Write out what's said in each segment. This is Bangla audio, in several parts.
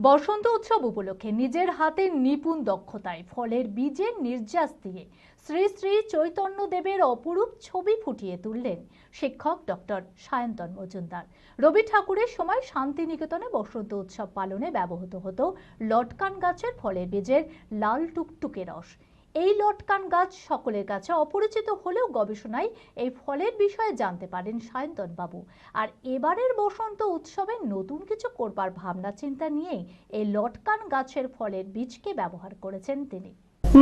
বসন্ত উৎসব উপলক্ষে নিজের হাতে নিপুণ দক্ষতায় ফলের বীজের নির্যাস দিয়ে শ্রী শ্রী চৈতন্য দেবের অপরূপ ছবি ফুটিয়ে তুললেন শিক্ষক ডক্টর সায়ন্তন মজুমদার। রবি ঠাকুরের সময় শান্তিনিকেতনে বসন্ত উৎসব পালনে ব্যবহৃত হতো লটকান গাছের ফলের বীজের লাল টুকটুকে রস। এই লটকান গাছ সকলের কাছে অপরিচিত হলেও গবেষণায় এই ফলের বিষয়ে জানতে পারেন সায়ন্তন বাবু। আর এবারের বসন্ত উৎসবে নতুন কিছু করবার ভাবনা চিন্তা নিয়েই এই লটকান গাছের ফলের বীজকে ব্যবহার করেছেন তিনি।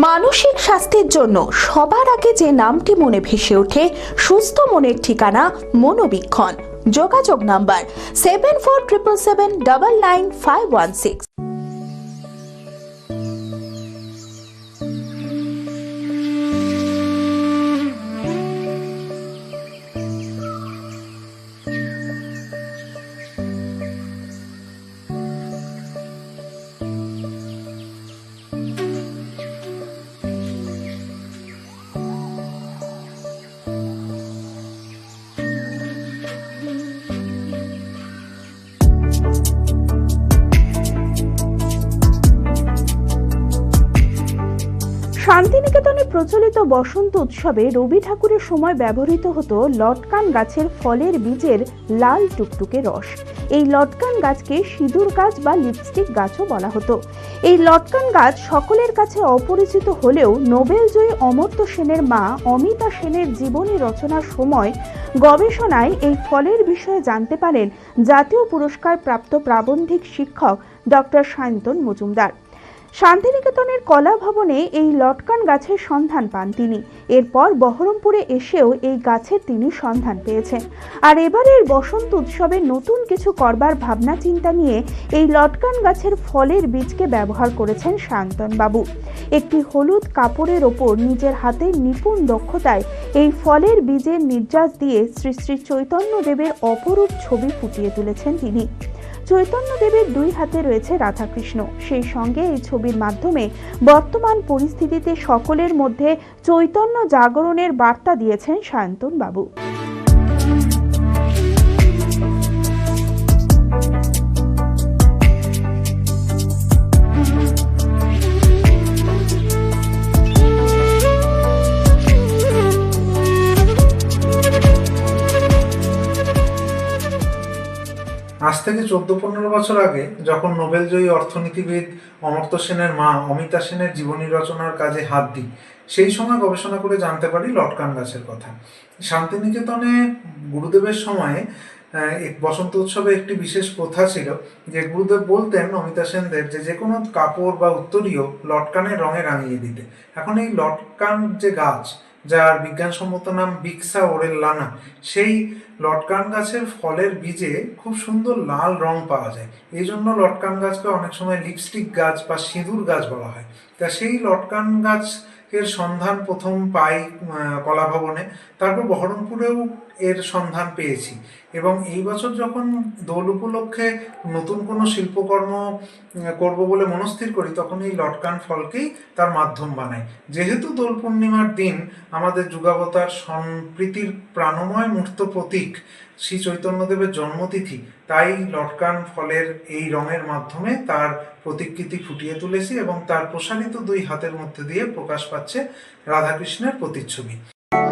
মানসিক স্বাস্থ্যের জন্য সবার আগে যে নামটি মনে ভেসে ওঠে, সুস্থ মনের ঠিকানা মনোবীক্ষণ। যোগাযোগ number seven four triple seven double nine five one six শান্তিনিকেতনে প্রচলিত বসন্ত উৎসবে রবি ঠাকুরের সময় ব্যবহৃত হতো লটকান গাছের ফলের বীজের লাল টুকটুকে রস। এই লটকান গাছকে সিঁদুর গাছ বা লিপস্টিক গাছও বলা হতো। এই লটকান গাছ সকলের কাছে অপরিচিত হলেও নোবেলজয়ী অমর্ত্য সেনের মা অমিতা সেনের জীবনী রচনার সময় গবেষণায় এই ফলের বিষয়ে জানতে পারেন জাতীয় পুরস্কার প্রাপ্ত প্রাবন্ধিক শিক্ষক ডক্টর সায়ন্তন মজুমদার। শান্তিনিকেতনের কলা ভবনে এই লটকান গাছের সন্ধান পান তিনি। এরপর বহরমপুরে এসেও এই গাছের তিনি সন্ধান পেয়েছেন। আর এবারের বসন্ত উৎসবে নতুন কিছু করবার ভাবনা চিন্তা নিয়ে এই লটকান গাছের ফলের বীজকে ব্যবহার করেছেন শান্তন বাবু। একটি হলুদ কাপড়ের ওপর নিজের হাতের নিপুণ দক্ষতায় এই ফলের বীজের নির্যাস দিয়ে শ্রী শ্রী চৈতন্য দেবের অপরূপ ছবি ফুটিয়ে তুলেছেন তিনি। চৈতন্য দেবের দুই হাতে রয়েছে রাধাকৃষ্ণ। সেই সঙ্গে এই ছবির মাধ্যমে বর্তমান পরিস্থিতিতে সকলের মধ্যে চৈতন্য জাগরণের বার্তা দিয়েছেন সায়ন্তন বাবু। থেকে চোদ্দ পনেরো বছর আগে যখন নোবেলজয়ী অর্থনীতিবিদ অমর্ত্য সেনের মা অমিতা সেনের জীবনী রচনার কাজে হাত দিই, সেই সময় গবেষণা করে জানতে পারি লটকান গাছের কথা। শান্তিনিকেতনে গুরুদেবের সময়ে বসন্ত উৎসবে একটি বিশেষ প্রথা ছিল যে গুরুদেব বলতেন অমিতা সেনদের যে যে কোনো কাপড় বা উত্তরীয় লটকানের রঙে রাঙিয়ে দিতে। এখন এই লটকান যে গাছ যার বিজ্ঞানসম্মত নাম বিক্সা ওরেল লানা। সেই লটকান গাছের ফলের বীজে খুব সুন্দর লাল রং পাওয়া যায়। এই জন্য লটকান গাছকে অনেক সময় লিপস্টিক গাছ বা সিঁদুর গাছ বলা হয়। তা সেই লটকান গাছ এর সন্ধান প্রথম পাই কলাভবনে। কলা ভবনে তারপর বহরমপুরেও এর সন্ধান পেয়েছি। এবং এই বছর যখন দোল উপলক্ষে নতুন কোনো শিল্পকর্ম করব বলে মনস্থির করি, তখন এই লটকান ফলকেই তার মাধ্যম বানাই। যেহেতু দোল পূর্ণিমার দিন, আমাদের যুগাবতার সম্প্রীতির প্রাণময় মূর্ত প্রতীক শ্রী চৈতন্যদেবের জন্মতিথি, তাই লটকান ফলের এই রঙের মাধ্যমে তার প্রতিকৃতি ফুটিয়ে তুলেছি এবং তার প্রসারিত দুই হাতের মধ্যে দিয়ে প্রকাশ পাচ্ছে রাধাকৃষ্ণের প্রতিচ্ছবি।